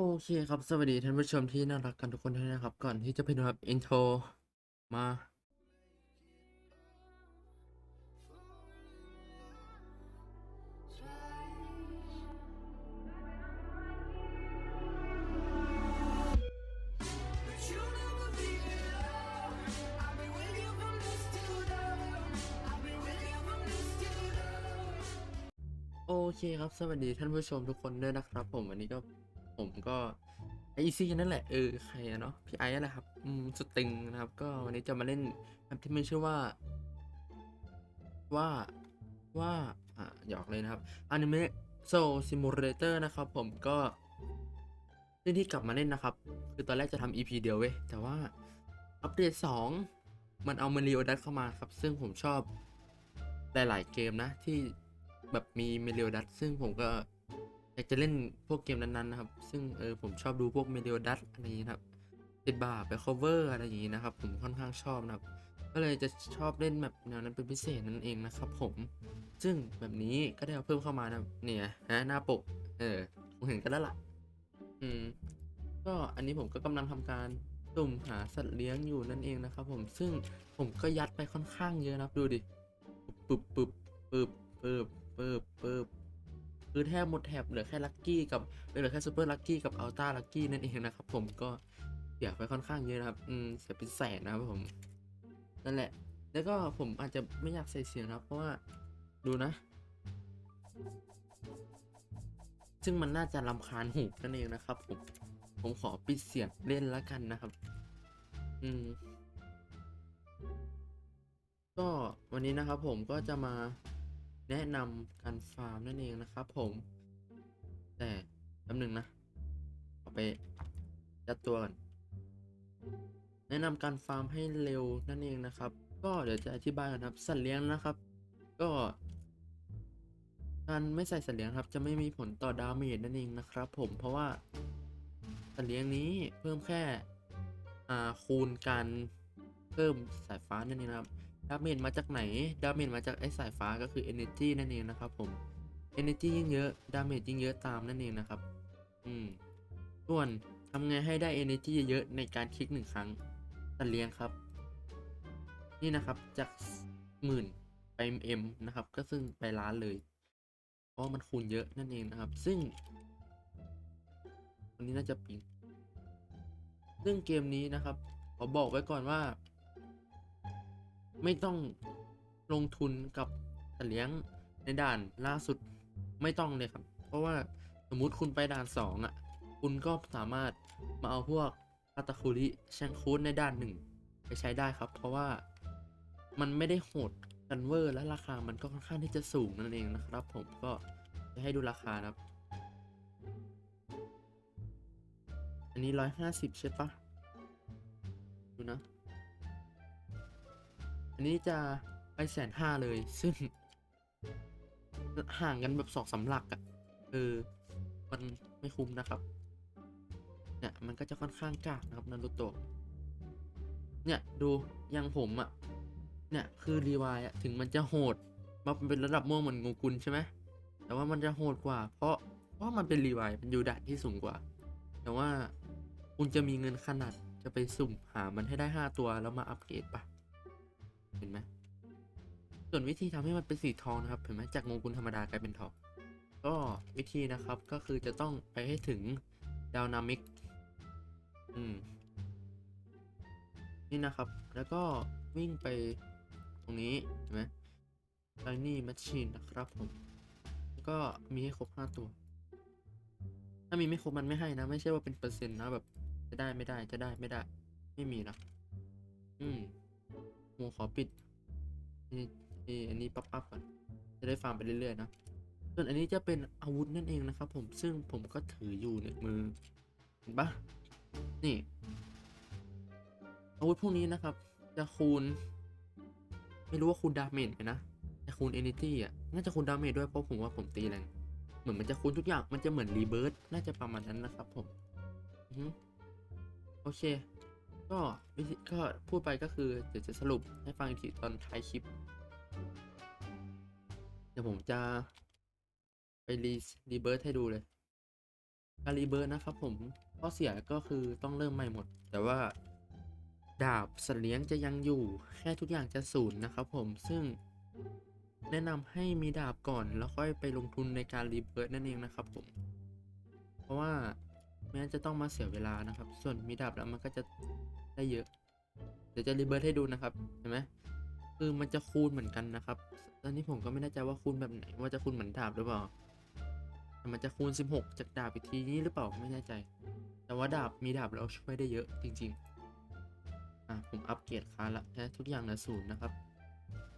โอเคครับสวัสดีท่านผู้ชมที่น่ารักกันทุกคนด้วยนะครับ ก่อนที่จะไปดูครับอินโทรมาโอเคครับสวัสดีท่านผู้ชมทุกคนด้วยนะครับ ผมวันนี้ก็ ผมก็ไอซี่นั่นแหละ เออใครอะเนาะพี่ไอ้นั่นแหละครับ อืมสตึงนะครับ ก็วันนี้จะมาเล่นแอปที่มีชื่อว่า ว่าว่าอ่าหยอกเลยนะครับ Anime Soul Simulator นะครับ ผมก็เล่นที่กลับมาเล่นนะครับ คือตอนแรกจะทำ EP เดียวเว้ยแต่ว่าอัปเดต 2 มันเอามารีโอดัสเข้ามาครับ ซึ่งผมชอบหลาย ๆ เกมนะที่แบบมีเมลิโอดัสซึ่งผมก็ อยากจะเล่นพวกเกมนั้นๆนะครับ ซึ่งเออผมชอบดูพวกเมลิโอดัสอะไรอย่างนี้นะครับติดบาร์ไป cover อะไรอย่างนี้นะครับ ผมค่อนข้างชอบนะครับ ก็เลยจะชอบเล่นแบบแนวนั้นเป็นพิเศษนั่นเองนะครับผม ซึ่งแบบนี้ก็ได้เอาเพิ่มเข้ามานะเนี่ยนะหน้าปก เออผมเห็นกันแล้วล่ะ อืม ก็อันนี้ผมก็กำลังทำการตุ่มหาสัตว์เลี้ยงอยู่นั่นเองนะครับผมซึ่งผมก็ยัดไปค่อนข้างเยอะนะครับดูดิ ปึบปึบปึบปึบปึบปึบ คือแทบหมดแถบเหลือแค่ลัคกี้กับเหลือแค่ซูเปอร์ลัคกี้กับอัลต้าลัคกี้นั่นเองนะครับผมก็เสียไปค่อนข้างเยอะนะครับอืมเสียเป็นแสนนะครับผมนั่นแหละ แล้วก็ผมอาจจะไม่อยากใส่เสียงนะครับ เพราะว่าดูนะ ซึ่งมันน่าจะรำคาญหูนั่นเองนะครับผมผมขอปิดเสียงเล่นแล้วกันนะครับ อืม ก็วันนี้นะครับผมก็จะมา แนะนำการฟาร์มนั่นเองนะครับผม แต่แป๊บหนึงนะเอาไปจัดตัวก่อนแนะนำการฟาร์มให้เร็วนั่นเองนะครับ ก็เดี๋ยวจะอธิบายกันครับ สัตว์เลี้ยงนะครับ ก็การไม่ใส่สัตว์เลี้ยงครับ จะไม่มีผลต่อดาเมจนั่นเองนะครับ ผมเพราะว่าสัตว์เลี้ยงนี้เพิ่มแค่อ่าคูณการเพิ่มสายฟ้านั่นเองนะครับ ดาเมจมาจากไหน ดาเมจมาจากไอสายฟ้าก็คือ energy นั่นเองนะครับผม energy ยิ่งเยอะ ดาเมจยิ่งเยอะตามนั่นเองนะครับ อืม ส่วนทำไงให้ได้ energy เยอะๆในการคลิกหนึ่งครั้งสัตว์เลี้ยงครับ นี่นะครับจากหมื่นไปเอ็มนะครับ ก็ซึ่งไปล้านเลย เพราะมันคูณเยอะนั่นเองนะครับ ซึ่งวันนี้น่าจะปิงซึ่งเกมนี้นะครับขอบอกไว้ก่อนว่า ไม่ต้องลงทุนกับสัตว์เลี้ยงในด่านล่าสุดไม่ต้องเลยครับ เพราะว่าสมมุติคุณไปด่านสองอะ คุณก็สามารถมาเอาพวกคาตาคุริแชงคูดในด่านหนึ่งไปใช้ได้ครับ เพราะว่ามันไม่ได้โหดกันเวอร์และราคามันก็ค่อนข้างที่จะสูงนั่นเองนะครับ ผมก็จะให้ดูราคานะครับ อันนี้ร้อยห้าสิบใช่ปะดูนะ อันนี้จะไปแสนห้าเลย ซึ่ง ห่างกันแบบสองสาหลักอะ่ะเออมันไม่คุ้มนะครับ เนี่ยมันก็จะค่อนข้างกากนะครับนารูโตะเนี่ยดูยังผมอะ่ะเนี่ยคือรีวายอะถึงมันจะโหดมาเป็นระดับม่วงเหมือนงูกุลใช่ไหมแต่ว่ามันจะโหดกว่า เพราะเพราะมันเป็นรีวายมันอยู่ด่านที่สูงกว่า แต่ว่าคุณจะมีเงินขนาดจะไปสุ่มหามันให้ได้ห้าตัวแล้วมาอัปเกรดปะ เห็นไหมส่วนวิธีทำให้มันเป็นสีทองนะครับ เห็นไหมจากงูกุลธรรมดากลายเป็นทอง ก็วิธีนะครับก็คือจะต้องไปให้ถึงดาวนามิก อืม นี่นะครับ แล้วก็วิ่งไปตรงนี้เห็นไหมไ i นี่แมชชีนนะครับผมแล้วก็มีให้ครบห้าตัว ถ้ามีไม่ครบมันไม่ให้นะ ไม่ใช่ว่าเป็นเปอร์เซ็นต์นะแบบ จะได้ไม่ได้จะได้ไม่ได้ ไม่มีนะ อืม โมขอปิดนี่นี่อันนี้ปั๊บปั๊บก่อนจะได้ฟาร์มไปเรื่อยๆนะส่วนอันนี้จะเป็นอาวุธนั่นเองนะครับ ผมซึ่งผมก็ถืออยู่ในมือเห็นปะนี่ อาวุธพวกนี้นะครับ จะคูณ ไม่รู้ว่าคูณดาเมจไหมนะจะคูณเอเนจีอะน่าจะคูณดาเมจด้วยเพราะผมว่าผมตีแรงเหมือนมันจะคูณทุกอย่างมันจะเหมือนรีเบิร์ตน่าจะประมาณนั้นนะครับ ผมโอเค ก็วิธีก็พูดไปก็คือเดี๋ยวจะสรุปให้ฟังอีกทีตอนท้ายคลิป เดี๋ยวผมจะไปรีรีเบิร์ให้ดูเลย การรีเบิร์นะครับผมข้อเสียก็คือต้องเริ่มใหม่หมด แต่ว่าดาบสัตว์เลียงจะยังอยู่แค่ทุกอย่างจะศูนย์นะครับผมซึ่งแนะนำให้มีดาบก่อนแล้วค่อยไปลงทุนในการรีเบิร์นั่นเองนะครับผม เพราะว่าไม่งั้นจะต้องมาเสียเวลานะครับ ส่วนมีดาบแล้วมันก็จะ ได้เยอะ เดี๋ยวจะรีเบิร์ตให้ดูนะครับ เห็นไหมคือมันจะคูณเหมือนกันนะครับ ตอนนี้ผมก็ไม่แน่ใจว่าคูณแบบไหน ว่าจะคูณเหมือนดาบหรือเปล่าแต่มันจะคูณ 16 จากดาบอีกทีนี้หรือเปล่าไม่แน่ใจ แต่ว่าดาบมีดาบแล้วช่วยได้เยอะจริง ๆ อะผมอัปเกรดคาละแค่ทุกอย่างเหลือศูนย์นะครับ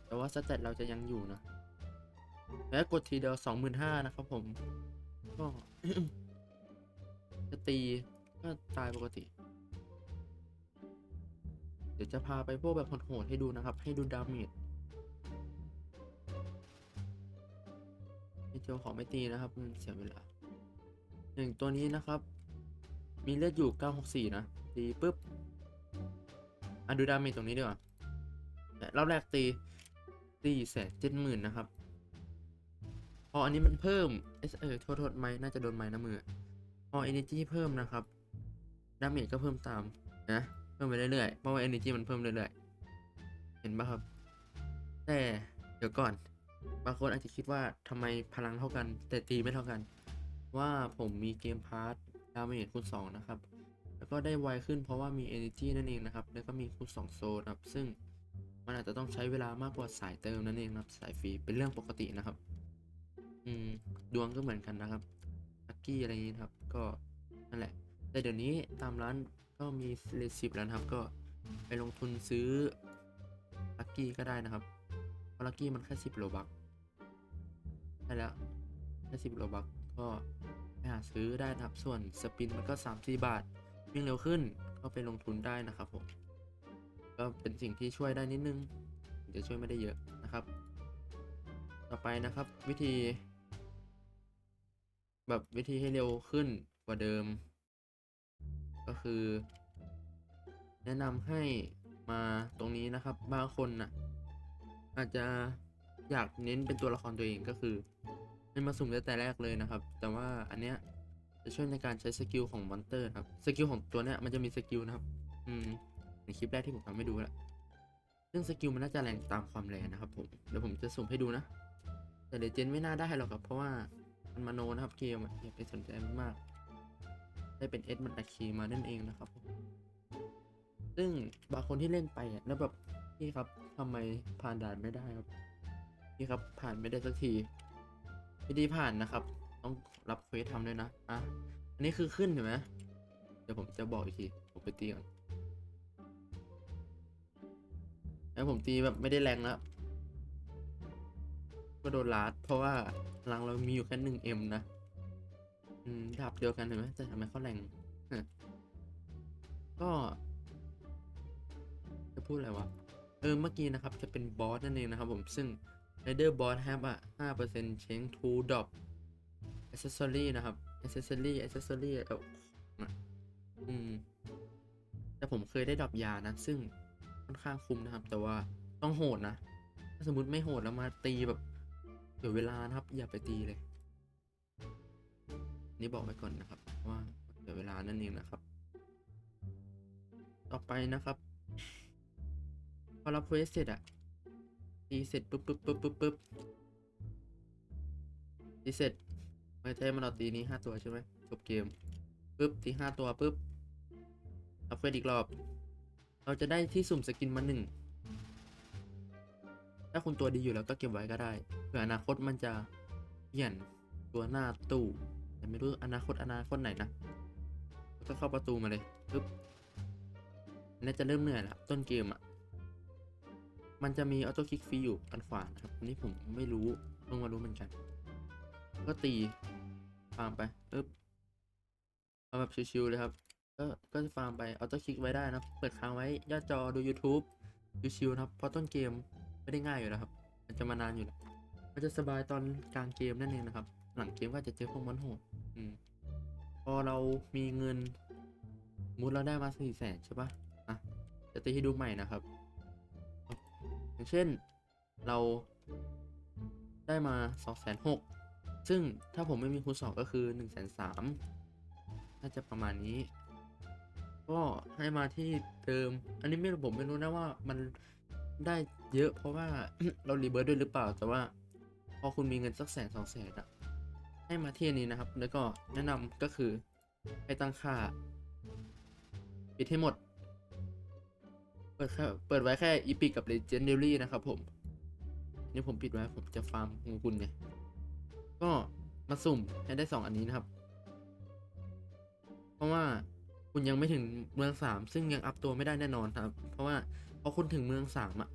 แต่ว่าสเตตเราจะยังอยู่นะแล้วกดทีเดียวสองหมื่นะครับผม ก็จะตีก็ตายปกติ ดี๋ยวจะพาไปพวกแบบโหดๆให้ดูนะครับ ให้ดูดาเมจพี่โจของไม่ตีนะครับมันเสียเวลาอย่างตัวนี้นะครับ มีเลือดอยู่ 964 นะตีปุ๊บอะดูดาเมจตรงนี้ดีกว่าแต่รอบแรกตีตีแสนเจ็ดหมื่นนะครับ พออันนี้มันเพิ่มเออโทษโทษไม้น่าจะโดนไม้นะมือ พอ energy เพิ่มนะครับ ดาเมจก็เพิ่มตามนะ พิ่มไปเรื่อยๆเพราะว่า energy มันเพิ่มเรื่อยๆ เห็นปะครับ แต่เดี๋ยวก่อน บางคนอาจจะคิดว่าทำไมพลังเท่ากัน แต่ตีไม่เท่ากัน ว่าผมมีเกมพาร์ทดาเมจคูณ2นะครับ แล้วก็ได้ไวขึ้นเพราะว่ามี energy นั่นเองนะครับ แล้วก็มีคูณ2โซนครับ ซึ่งมันอาจจะต้องใช้เวลามากกว่าสายเติมนั่นเองครับ สายฟรีเป็นเรื่องปกตินะครับ อืม ดวงก็เหมือนกันนะครับลัคกี้อะไรอย่างนี้ครับ ก็นั่นแหละ แต่เดี๋ยวนี้ตามร้าน ก็มีเลสิบแล้วนะครับ ก็ไปลงทุนซื้อลัคกี้ก็ได้นะครับ เพราะลัคกี้มันแค่สิบโลบักใช่แล้วแค่สิบโลบักก็ไปหาซื้อได้นะครับ ส่วนสปินมันก็สามสี่บาท วิ่งเร็วขึ้นก็ไปลงทุนได้นะครับผม ก็เป็นสิ่งที่ช่วยได้นิดนึงจะช่วยไม่ได้เยอะนะครับ ต่อไปนะครับวิธี แบบวิธีให้เร็วขึ้นกว่าเดิม ก็คือ แนะนำให้มาตรงนี้นะครับ บางคนน่ะ อาจจะอยากเน้นเป็นตัวละครตัวเองก็คือให้มาสุ่มตั้งแต่แรกเลยนะครับ แต่ว่าอันเนี้ยจะช่วยในการใช้สกิลของมอนเตอร์ครับสกิลของตัวเนี้ยมันจะมีสกิลนะครับ อืมในคลิปแรกที่ผมทำให้ดูแล้วซึ่งสกิลมันน่าจะแรงตามความแรงนะครับผมเดี๋ยวผมจะสุ่มให้ดูนะ แต่เลเจนไม่น่าได้หรอกครับ เพราะว่ามันมโนนะครับเกมอย่าไปสนใจมันมาก ได้เป็นเอสมันอัดคีมานั่นเองนะครับผมซึ่งบางคนที่เล่นไปอะแล้วแบบพี่ครับทำไมผ่านด่านไม่ได้ครับพี่ครับผ่านไม่ได้สักทีวิธีผ่านนะครับ ต้องรับเควสทำด้วยนะอะอันนี้คือขึ้นเห็นไหมเดี๋ยวผมจะบอกอีกทีผมไปตีก่อนแล้วผมตีแบบไม่ได้แรงแล้วก็โดนลาดเพราะว่าพลังเรามีอยู่แค่หนึ่งเอ็มนะ อืมดาบเดียวกันเห็นไหมแต่ทำไมเขาแรงก็ จะพูดอะไรวะ เออ เมื่อกี้นะครับ จะเป็นบอสนั่นเองนะครับผมซึ่ง Rider Boss have อะ5% change to drop accessory นะครับ accessory accessory เอออะอืม แต่ผมเคยได้ดรอปยานะ ซึ่งค่อนข้างคุ้มนะครับ แต่ว่าต้องโหดนะ ถ้าสมมติไม่โหดแล้วมาตีแบบเดี๋ยวเวลานะครับ อย่าไปตีเลย นี่บอกไว้ก่อนนะครับ ว่าเดี๋ยวเวลานั่นเองนะครับ ต่อไปนะครับ พอรับเควสเสร็จอะตีเสร็จปุ๊บปุ๊บปุ๊บปุ๊บปุ๊บตีเสร็จไม่ใช่มันเอาตีนี้ห้าตัวใช่ไหมจบเกมปุ๊บตีห้าตัวปุ๊บรับเควสอีกรอบ เราจะได้ที่สุ่มสกินมาหนึ่งถ้าคุณตัวดีอยู่แล้วก็เก็บไว้ก็ได้เผื่ออนาคตมันจะเปลี่ยนตัวหน้าตู้ แต่ไม่รู้อนาคตอนาคตไหนนะก็เข้าประตูมาเลยปึ๊บนนี้จะเริ่มเหนื่อยละต้นเกมอะ มันจะมีออโต้คลิกฟรีอยู่อันขวานะครับอันนี้ผมไม่รู้เพิ่งมารู้เหมือนกัน ก็ตีฟาร์มไปปึ๊บเอาแบบชิวๆเลยครับ ก็ก็จะฟาร์มไปออโต้คลิกไว้ได้นะเปิดค้างไว้ย่าจอดู YouTube ชิวๆนะครับเพราะต้นเกมไม่ได้ง่ายอยู่แล้วครับ มันจะมานานอยู่แล้วมันจะสบายตอนกลางเกมนั่นเองนะครับ หลังเกมก็อาจจะเจอพวกมอนโหดอืม พอเรามีเงินสมมุดเราได้มาสี่แสนใช่ปะอะ จะตีให้ดูใหม่นะครับ อย่างเช่นเราได้มาสองแสนหกซึ่งถ้าผมไม่มีคูณสองก็คือหนึ่งแสนสามน่าจะประมาณนี้ ก็ให้มาที่เดิม อันนี้ไม่รู้ผมไม่รู้นะว่ามันได้เยอะเพราะว่าเรารีเบิร์ดด้วยหรือเปล่า แต่ว่า พอคุณมีเงินสักแสนสองแสนอะ ให้มาที่อันนี้นะครับ แล้วก็แนะนำก็คือให้ตั้งค่า ปิดให้หมด เปิดแค่เปิดไว้แค่อีพิกกับ Legendary นะครับผมนี่ผมปิดไว้ผมจะฟาร์มของคุณไงก็มาสุ่มให้ได้สองอันนี้นะครับ เพราะว่าคุณยังไม่ถึงเมืองสามซึ่งยังอัพตัวไม่ได้แน่นอนครับ เพราะว่าพอคุณถึงเมืองสามอะ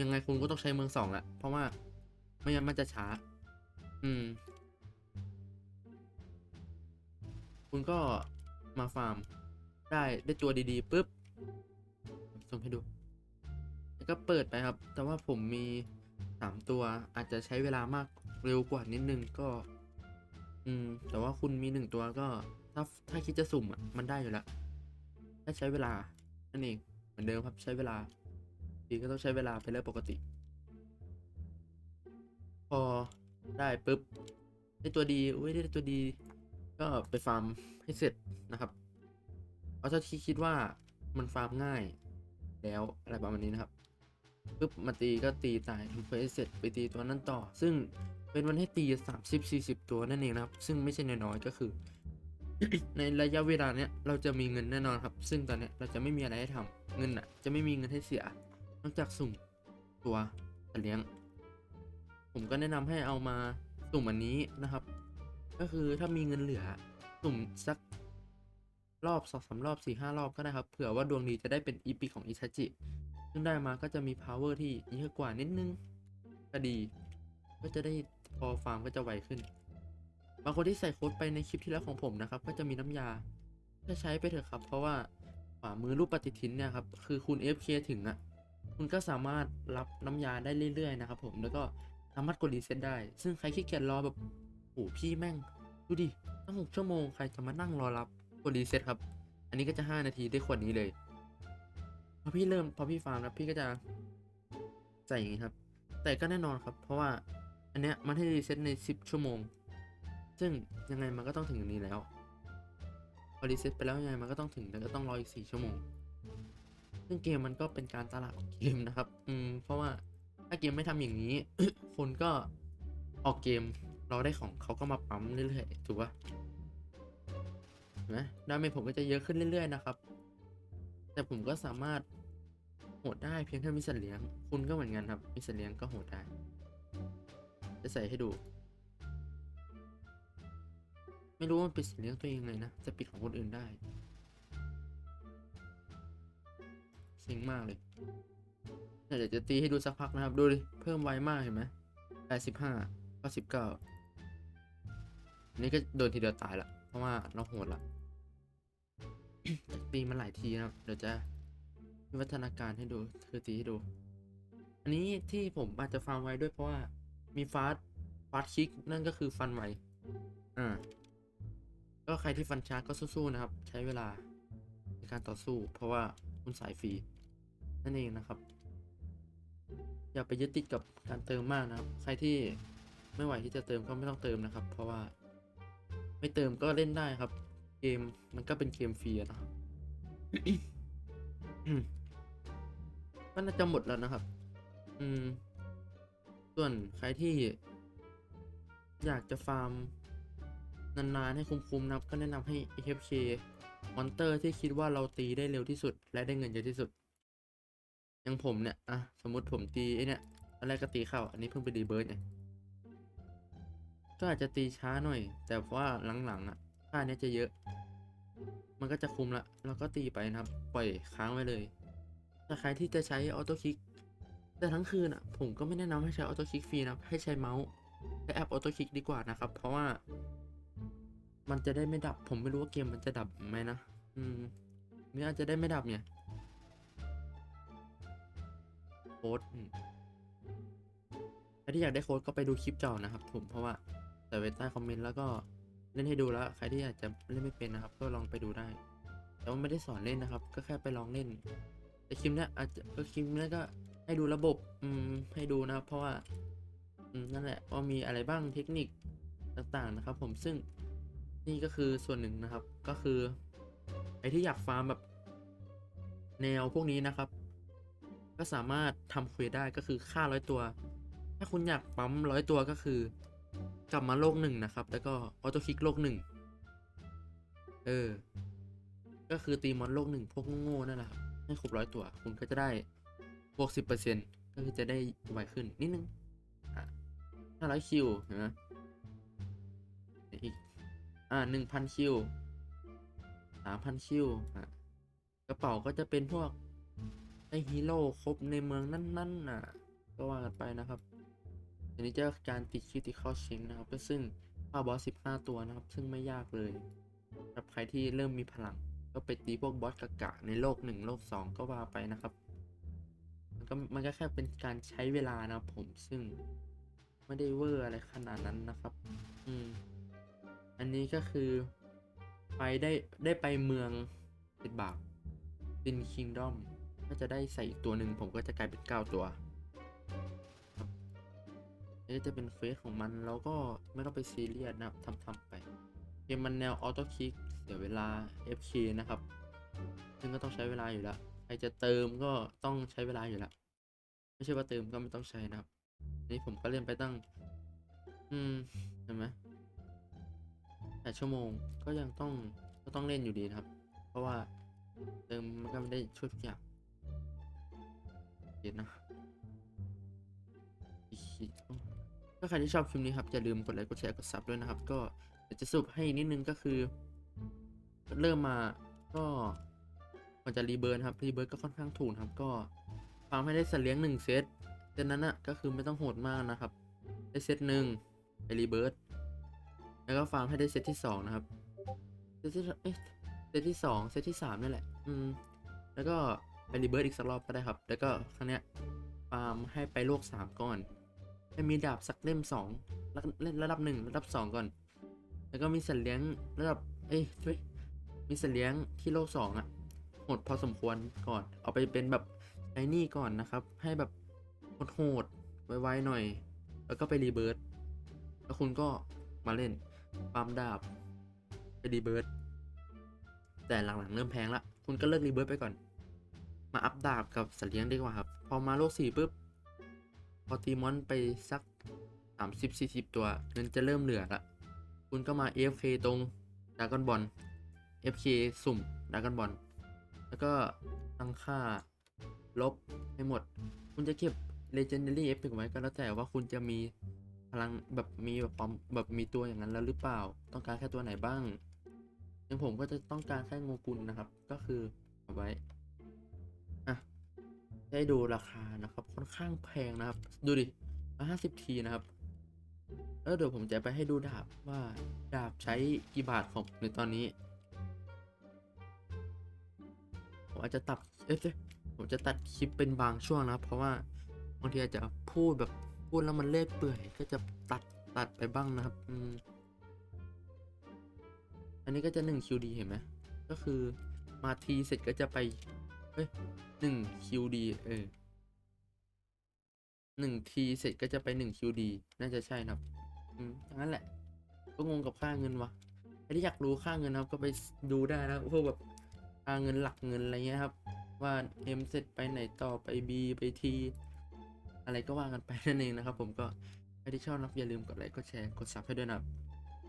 ยังไงคุณก็ต้องใช้เมืองสองแหละเพราะว่าไม่งั้นมันจะช้า อืม คุณก็มาฟาร์มได้ได้ตัวดีๆปุ๊บส่งให้ดู แล้วก็เปิดไปครับ แต่ว่าผมมีสามตัวอาจจะใช้เวลามากเร็วกว่านิดนึงก็ อืม แต่ว่าคุณมีหนึ่งตัวก็ ถ้าถ้าคิดจะสุ่มอะมันได้อยู่แล้วแค่ใช้เวลา นั่นเอง เหมือนเดิมครับใช้เวลาทีก็ต้องใช้เวลาไปเรื่องปกติ พอได้ปุ๊บได้ตัวดี อุ้ยได้ตัวดี ก็ไปฟาร์มให้เสร็จนะครับเอาเท่าที่คิดว่ามันฟาร์มง่าย แล้วอะไรประมาณนี้นะครับปุ๊บมาตีก็ตีตายทำเควสเสร็จไปตีตัวนั้นต่อ ซึ่งเป็นวันให้ตี 30 40 ตัวนั่นเองนะครับ ซึ่งไม่ใช่น้อยๆก็คือ ในระยะเวลาเนี้ยเราจะมีเงินแน่นอนครับ ซึ่งตอนเนี้ยเราจะไม่มีอะไรให้ทำเงินอะ จะไม่มีเงินให้เสีย นอกจากสุ่มตัวสัตว์เลี้ยง ผมก็แนะนำให้เอามาสุ่มอันนี้นะครับ ก็คือถ้ามีเงินเหลือสุ่มสักรอบสองสามรอบสี่ห้ารอบก็ได้ครับ เผื่อว่าดวงดีจะได้เป็นอีพิของอิชาจิ ซึ่งได้มาก็จะมี power ที่เยอะกว่านิดนึง ก็ดี ก็จะได้พอฟาร์มก็จะไวขึ้น บางคนที่ใส่โค้ดไปในคลิปที่แล้วของผมนะครับ ก็จะมีน้ำยาถ้าใช้ไปเถอะครับ เพราะว่าขวามือรูปปฏิทินเนี่ยครับ คือคุณ FK ถึงอะ่ะ คุณก็สามารถรับน้ำยาได้เรื่อยๆนะครับผม แล้วก็สามารถกดรีเซ็ตได้ ซึ่งใครขี้เกียจรอแบบ อ้พี่แม่ง ดูดิตั้งหกชั่วโมงใครจะมานั่งรอรับกดรีเซ็ตครับ อันนี้ก็จะ 5 นาทีได้ขวดนี้เลย พอพี่เริ่มพอพี่ฟาร์มแล้วพี่ก็จะใส่อย่างนี้ครับ แต่ก็แน่นอนครับ เพราะว่าอันเนี้ยมันให้รีเซ็ตใน 10 ชั่วโมง ซึ่งยังไงมันก็ต้องถึงนี้แล้ว พอรีเซ็ตไปแล้วยังไงมันก็ต้องถึงแล้วก็ต้องรออีก 4 ชั่วโมง ซึ่งเกมมันก็เป็นการตลาดของเกมนะครับ อืม เพราะว่าถ้าเกมไม่ทำอย่างนี้ คนก็ออกเกม เรอได้ของเขาก็มาปั๊มเรื่อยๆถูกปะนไหมดาเมจผมก็จะเยอะขึ้นเรื่อย ๆ นะครับ แต่ผมก็สามารถโหดได้เพียงแค่มีสัตว์เลี้ยง คุณก็เหมือนกันครับ มีสัตว์เลี้ยงก็โหดได้ จะใส่ให้ดู ไม่รู้ว่ามันปิดสัตว์เลี้ยงตัวเองเลยนะ จะปิดของคนอื่นได้เซ็งมากเลยเดี๋ยวจะตีให้ดูสักพักนะครับ ดูดิ เพิ่มไวมากเห็นไหมแปดสิบห้าเก้าสิบเก้า นนี้ก็โดนทีเดียวตายละ เพราะว่าเราโหดละตีมาหลายทีนะเดี๋ยวจะวิวัฒนาการให้ดูคือตีให้ดู อันนี้ที่ผมอาจจะฟาร์มไว้ด้วยเพราะว่ามีฟาสฟาสคิกนั่นก็คือฟันไวอ่าก็ใครที่ฟันช้าก็สู้ๆนะครับ ใช้เวลาในการต่อสู้ เพราะว่าคุณสายฟรีนั่นเองนะครับ อย่าไปยึดติดกับการเติมมากนะครับ ใครที่ไม่ไหวที่จะเติมก็ไม่ต้องเติมนะครับ เพราะว่า ไม่เติมก็เล่นได้ครับ เกมมันก็เป็นเกมฟรีอะเนาะก็น่าจะหมดแล้วนะครับ อืม ส่วนใครที่ อยากจะฟาร์ม นานๆ ให้คุ้มๆนะครับ ก็แนะนำให้ AFK มอนเตอร์ที่คิดว่าเราตีได้เร็วที่สุด และได้เงินเยอะที่สุด อย่างผมเนี่ย อะ สมมติผมตีไอเนี่ยตอนแรกก็ตีเข้า อันนี้เพิ่งไปดีเบิร์ดไง ก็อาจจะตีช้าหน่อย แต่ว่าหลังๆอะค่าเนี้ยจะเยอะ มันก็จะคุมละแล้วก็ตีไปนะครับ ปล่อยค้างไว้เลยแต่ใครที่จะใช้ออโต้คลิกแต่ทั้งคืนอะผมก็ไม่แนะนำให้ใช้ออโต้คลิกฟรีนะให้ใช้เมาส์ใช้แอปออโต้คลิกดีกว่านะครับ เพราะว่า มันจะได้ไม่ดับ ผมไม่รู้ว่าเกมมันจะดับไหมนะอืมนี่อาจจะได้ไม่ดับเนี่ยโค้ดใครที่อยากได้โค้ดก็ไปดูคลิปเก่านะครับผมเพราะว่า ใส่ไว้ใต้คอมเมนต์แล้วก็เล่นให้ดูแล้ว ใครที่อยากจะเล่นไม่เป็นนะครับ ก็ลองไปดูได้ แต่ว่าไม่ได้สอนเล่นนะครับ ก็แค่ไปลองเล่น แต่คลิปเนี้ยอาจจะก็คลิปเนี้ยก็ให้ดูระบบอืมให้ดูนะครับ เพราะว่าอืมนั่นแหละว่ามีอะไรบ้างเทคนิคต่างๆนะครับ ผมซึ่งนี่ก็คือส่วนหนึ่งนะครับ ก็คือไอที่อยากฟาร์มแบบแนวพวกนี้นะครับ ก็สามารถทำเควสได้ก็คือฆ่าร้อยตัว ถ้าคุณอยากปั๊มร้อยตัวก็คือ กลับมาโลกหนึ่งนะครับ แล้วก็ออโต้คลิกโลกหนึ่งเออ ก็คือตีมอนโลกหนึ่งพวกโง่ๆนั่นแหละครับให้ครบร้อยตัว คุณก็จะได้บวกสิบเปอร์เซ็นต์ก็คือจะได้ไวขึ้นนิดนึงอะห้าร้อยคิวเห็นไหมอีกอ่าหนึ่งพันคิวสามพันคิวอะกระเป๋าก็จะเป็นพวกไอฮีโร่ครบในเมืองนั่นๆน่ะ ก็ว่ากันไปนะครับ อันนี้จะการติดคิติคอลเชงนะครับ ก็ซึ่งฆ่าบอสสิบห้าตัวนะครับ ซึ่งไม่ยากเลยสำหรับใครที่เริ่มมีพลัง ก็ไปตีพวกบอสกะกะในโลกหนึ่งโลกสองก็ว่าไปนะครับ มันก็มันก็แค่เป็นการใช้เวลานะครับผมซึ่งไม่ได้เวอร์อะไรขนาดนั้นนะครับ อืม อันนี้ก็คือไปได้ได้ไปเมืองเป็นบาปเป็นคิงดอมก็จะได้ใส่อีกตัวหนึ่งผมก็จะกลายเป็นเก้าตัว ก็จะเป็นเฟสของมันแล้วก็ไม่ต้องไปซีเรียสนะครับทำทำไป เกมมันแนวออโต้คลิกเสียเวลา FK นะครับ ซึ่งก็ต้องใช้เวลาอยู่แล้วใครจะเติมก็ต้องใช้เวลาอยู่แล้วไม่ใช่ว่าเติมก็ไม่ต้องใช้นะครับ นี่ผมก็เล่นไปตั้ง อืมเห็นไหมแปดชั่วโมงก็ยังต้องก็ต้องเล่นอยู่ดีครับ เพราะว่าเติมมันก็ไม่ได้ช่วยทุกอย่างเห็นนะอีกที ถ้าใครที่ชอบคลิปนี้ครับอย่าลืมกดไลค์กดแชร์กดซับด้วยนะครับ ก็จะสรุปให้นิดนึงก็คือ เริ่มมาก็มันจะรีเบิร์นครับรีเบิร์นก็ค่อนข้างถูกครับก็ฟาร์มให้ได้สัตว์เลี้ยงหนึ่งเซตเซตนั้นอะก็คือไม่ต้องโหดมากนะครับ ได้เซตหนึ่งไปรีเบิร์ดแล้วก็ฟาร์มให้ได้เซตที่สองนะครับเซตที่เอ๊ะเซตที่สองเซตที่สามนี่แหละ อืม แล้วก็ไปรีเบิร์ดอีกสักรอบก็ได้ครับ แล้วก็ครั้งเนี้ยฟาร์มให้ไปโลกสามก่อน ให้มีดาบสักเล่มสองเล่นระดับหนึ่งระดับสองก่อน แล้วก็มีสัตว์เลี้ยงระดับ เอ้ยช่วยมีสัตว์เลี้ยงที่โลกสองอะโหดพอสมควรก่อน เอาไปเป็นแบบไอ้นี่ก่อนนะครับ ให้แบบโหดๆไวๆหน่อย แล้วก็ไปรีเบิร์ดแล้วคุณก็มาเล่นปั๊มดาบไปรีเบิร์ดแต่หลังๆเริ่มแพงละ คุณก็เลิกรีเบิร์ดไปก่อน มาอัพดาบกับสัตว์เลี้ยงดีกว่าครับ พอมาโลกสี่ปุ๊บ พอตีมอนไปสักสามสิบสี่สิบตัวเงินจะเริ่มเหลือละคุณก็มา AFK ตรงดากอนบอล FK สุ่มดากอนบอลแล้วก็ตั้งค่าลบให้หมด คุณจะเก็บ Legendary Epic ไว้ก็แล้วแต่ว่าคุณจะมีพลังแบบมีแบบความแบบมีตัวอย่างนั้นแล้วหรือเปล่า ต้องการแค่ตัวไหนบ้างอย่างผมก็จะต้องการแค่งูกุลนะครับ ก็คือเอาไว้ ได้ดูราคานะครับ ค่อนข้างแพงนะครับ ดูดิห้าสิบทีนะครับ แล้วเดี๋ยวผมจะไปให้ดูดาบว่าดาบใช้กี่บาทของในตอนนี้ ผมอาจจะตัดเอ๊ะผมจะตัดคลิปเป็นบางช่วงนะครับ เพราะว่าบางทีอาจจะพูดแบบพูดแล้วมันเล่เปื่อย ก็จะตัดตัดไปบ้างนะครับ อืม อันนี้ก็จะหนึ่ง QD เห็นไหม ก็คือมาทีเสร็จก็จะไป เฮ้ยหนึ่ง QD เออหนึ่งทีเสร็จก็จะไปหนึ่ง QD น่าจะใช่นะครับ อืมอย่างนั้นแหละ ก็งงกับค่าเงินวะใครที่อยากรู้ค่าเงินครับ ก็ไปดูได้นะพวกแบบค่าเงินหลักเงินอะไรเงี้ยครับ ว่า M เสร็จไปไหนต่อไป B ไป T อะไรก็ว่ากันไปนั่นเองนะครับ ผมก็ใครที่ชอบนะครับอย่าลืมกดไลค์กดแชร์กดซับให้ด้วยนะครับ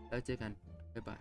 แล้วเจอกัน บ๊ายบาย